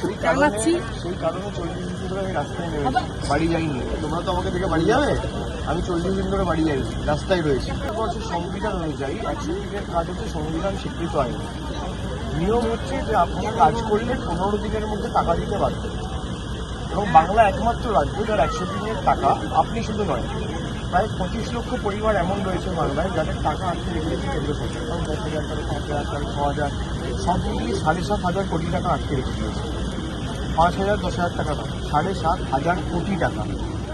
আমরা জানাচ্ছি সেই কারণে চল্লিশ দিন ধরে আমি রাস্তায় বাড়ি যাইনি। তোমরা তো আমাকে দেখে বাড়ি যাবে? আমি চল্লিশ দিন ধরে বাড়ি যাইনি রাস্তায় রয়েছি। বছর সংবিধান অনুযায়ী একশো দিনের কাজ হচ্ছে সংবিধান স্বীকৃত আইন। নিয়ম হচ্ছে যে আপনি কাজ করলে পনেরো দিনের মধ্যে টাকা দিতে বাধ্য। এবং বাংলা একমাত্র রাজ্য যার একশো দিনের টাকা আপনি শুধু নয় প্রায় পঁচিশ লক্ষ পরিবার এমন রয়েছে বাংলায় যাদের টাকা আটকে রেখেছে কেন্দ্র সরকার। কারণ দশ হাজার টাকা পাঁচ হাজার টাকা ছ হাজার সব মিলিয়ে সাড়ে সাত হাজার কোটি টাকা আটকে রেখে দিয়েছে। পাঁচ হাজার দশ হাজার টাকা নয় সাড়ে সাত হাজার কোটি টাকা।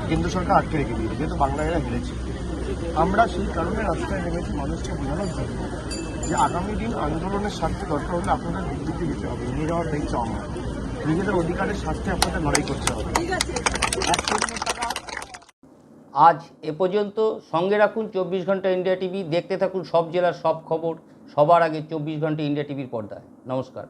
কেন্দ্র সরকার আটকে রেখে দিয়েছে যেহেতু বাংলাদেরা হেরেছে। আমরা সেই কারণে রাস্তায় নেমেছি মানুষকে বোঝানোর জন্য যে আগামী দিন আন্দোলনের স্বার্থে দরকার হলে আপনাদের বিবৃতি দিতে হবে নিয়ে যাওয়ার দায়িত্ব আমার নিজেদের অধিকারের স্বার্থে আপনাদের লড়াই করতে হবে। ঠিক আছে। একশো দিনের টাকা। আজ এ পর্যন্ত সঙ্গে রাখুন চব্বিশ ঘণ্টা ইন্ডিয়া টিভি দেখতে থাকুন সব জেলার সব খবর সবার আগে চব্বিশ ঘণ্টা ইন্ডিয়া টিভির পর্দায়। নমস্কার।